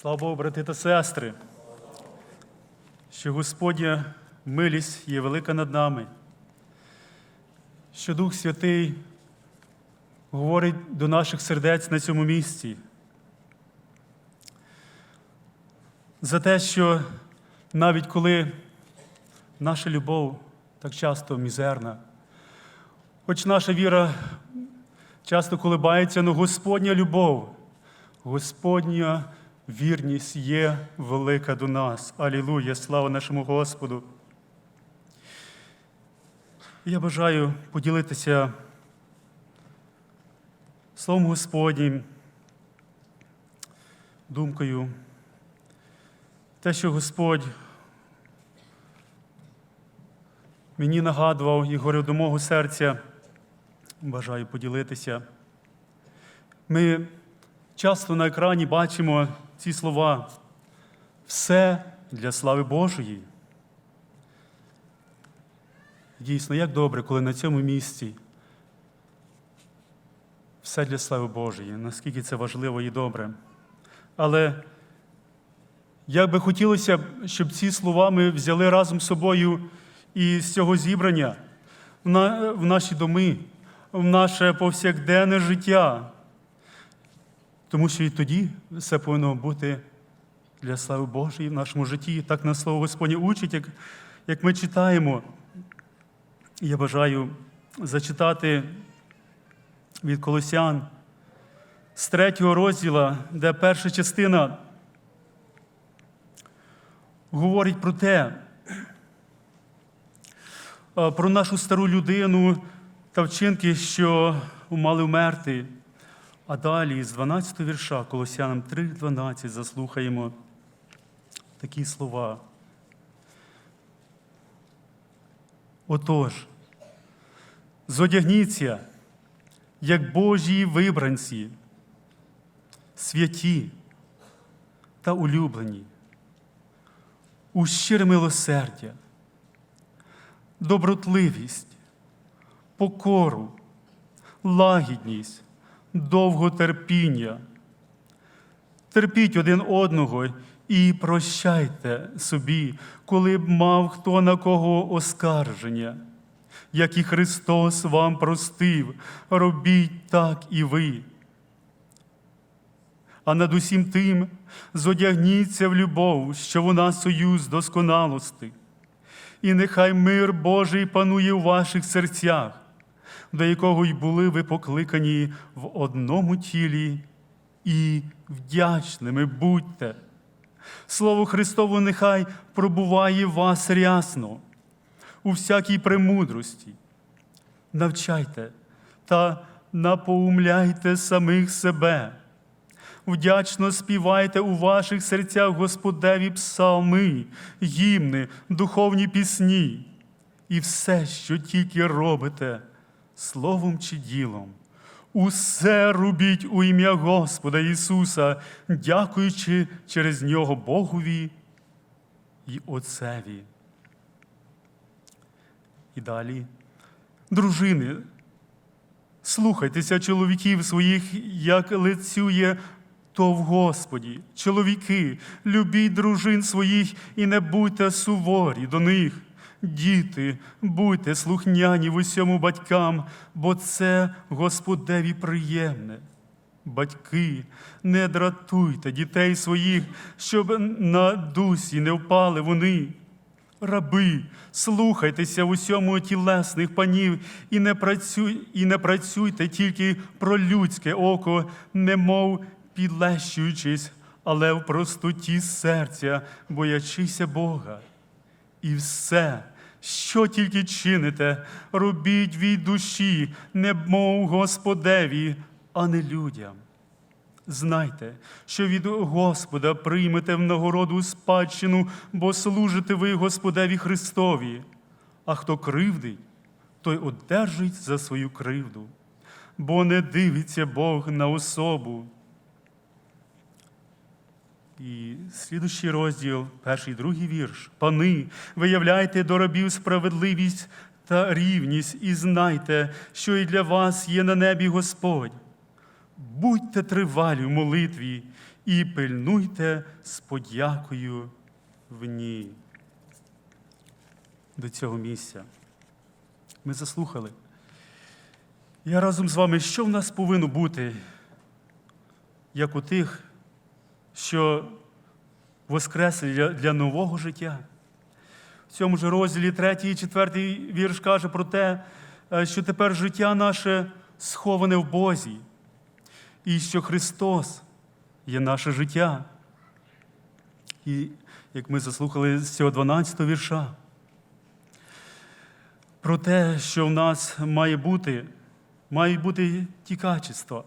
Слава Богу, брати та сестри, що Господня милість є велика над нами, що Дух Святий говорить до наших сердець на цьому місці. За те, що навіть коли наша любов так часто мізерна, хоч наша віра часто колебається, але Господня любов, Господня вірність є велика до нас. Алілуя! Слава нашому Господу! Я бажаю поділитися Словом Господнім, думкою, те, що Господь мені нагадував і говорив до мого серця, бажаю поділитися. Ми часто на екрані бачимо ці слова все для слави Божої. Дійсно, як добре, коли на цьому місці все для слави Божої, наскільки це важливо і добре. Але як би хотілося, щоб ці слова ми взяли разом з собою і з цього зібрання в наші доми, в наше повсякденне життя. Тому що і тоді все повинно бути для слави Божої в нашому житті. Так нас слово Господнє учить, як, як ми читаємо. Я бажаю зачитати від Колосян з третього розділа, де перша частина говорить про те, про нашу стару людину та вчинки, що мали вмерти. А далі з 12 вірша Колосянам 3.12 заслухаємо такі слова. Отож, зодягніться, як Божі вибранці, святі та улюблені, у щире милосердя, добротливість, покору, лагідність, довготерпіння. Терпіть один одного і прощайте собі, коли б мав хто на кого оскарження. Як і Христос вам простив, робіть так і ви. А над усім тим зодягніться в любов, що вона союз досконалости. І нехай мир Божий панує у ваших серцях, до якого й були ви покликані в одному тілі, і вдячними будьте. Слово Христову нехай пробуває вас рясно, у всякій премудрості. Навчайте та напоумляйте самих себе. Вдячно співайте у ваших серцях Господеві псалми, гімни, духовні пісні і все, що тільки робите, словом чи ділом. Усе робіть у ім'я Господа Ісуса, дякуючи через Нього Богові і Отцеві. І далі, дружини, слухайтеся чоловіків своїх, як лицює то в Господі. Чоловіки, любіть дружин своїх і не будьте суворі до них. Діти, будьте слухняні в усьому батькам, бо це Господеві приємне. Батьки, не дратуйте дітей своїх, щоб на дусі не впали вони. Раби, слухайтеся в усьому тілесних панів і не, працюй, і не працюйте тільки про людське око, немов підлещуючись, але в простоті серця, боячися Бога. І все, що тільки чините, робіть від душі, не мов Господеві, а не людям. Знайте, що від Господа приймете в нагороду спадщину, бо служите ви Господеві Христові. А хто кривдить, той одержить за свою кривду, бо не дивиться Бог на особу. І слідущий розділ, перший другий вірш. Пани, виявляйте до рабів справедливість та рівність, і знайте, що і для вас є на небі Господь. Будьте тривалі в молитві і пильнуйте з подякою в ній. До цього місця. Ми заслухали. Я разом з вами, що в нас повинно бути, як у тих, що воскресли для, нового життя. В цьому ж розділі 3 і 4 вірш каже про те, е, що тепер життя наше сховане в Бозі, і що Христос є наше життя. І як ми заслухали з цього 12 вірша, про те, що в нас має бути, мають бути ті качества,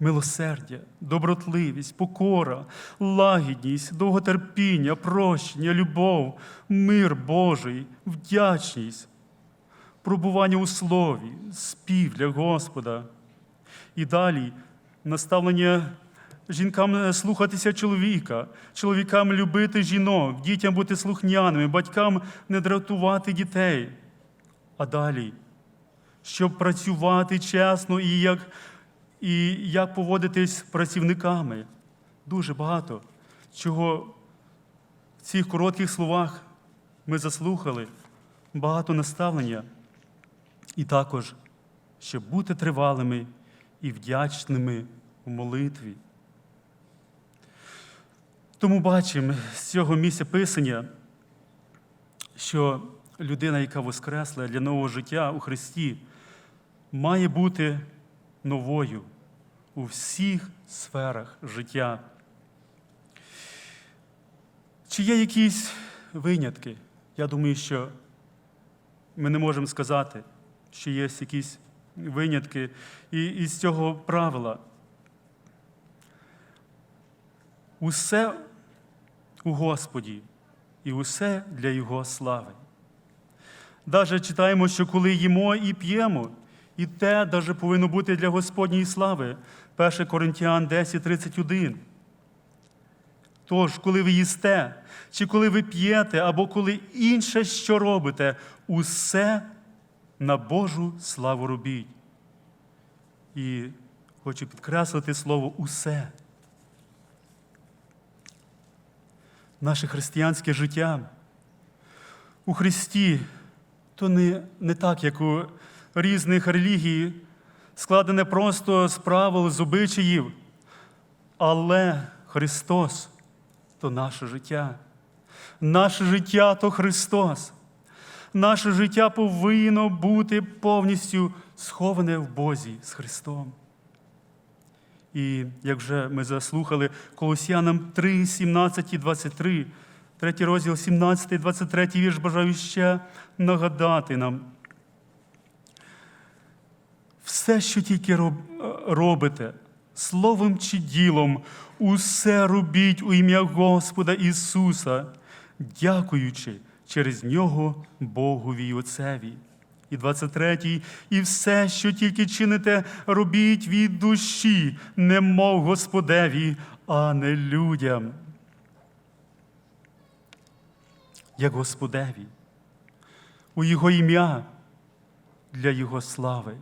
милосердя, добротливість, покора, лагідність, довготерпіння, прощення, любов, мир Божий, вдячність, пробування у слові, спів для Господа. І далі наставлення жінкам слухатися чоловіка, чоловікам любити жінок, дітям бути слухняними, батькам не дратувати дітей. А далі, щоб працювати чесно і як, і як поводитись з працівниками. Дуже багато чого в цих коротких словах ми заслухали, багато наставлення. І також, щоб бути тривалими і вдячними в молитві. Тому бачимо з цього місця писання, що людина, яка воскресла для нового життя у Христі, має бути новою у всіх сферах життя. Чи є якісь винятки? Я думаю, що ми не можемо сказати, що є якісь винятки і із цього правила. Усе у Господі і усе для Його слави. Даже читаємо, що коли їмо і п'ємо, і те даже повинно бути для Господньої слави. 1 Коринтян 10, 31. Тож, коли ви їсте, чи коли ви п'єте, або коли інше, що робите, усе на Божу славу робіть. І хочу підкреслити слово усе. Наше християнське життя у Христі то не, не так, як у різних релігій, складене просто з правил, з обичаїв, але Христос то наше життя. Наше життя то Христос. Наше життя повинно бути повністю сховане в Бозі з Христом. І як вже ми заслухали Колосянам 3, 17 і 23, третій розділ 17 і 23 вірш бажаю ще нагадати нам. Все, що тільки роб- робите, словом чи ділом, усе робіть у ім'я Господа Ісуса, дякуючи через Нього Богові й Отцеві. І 23. І все, що тільки чините, робіть від душі, немов Господеві, а не людям. Як Господеві, у Його ім'я для Його слави.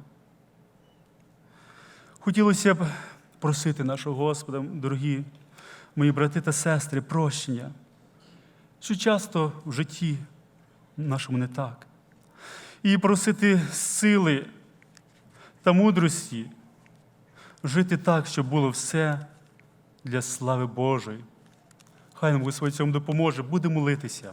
Хотілося б просити нашого Господа, дорогі мої брати та сестри, прощення, що часто в житті нашому не так. І просити сили та мудрості жити так, щоб було все для слави Божої. Хай нам Господь цьому допоможе, буде молитися.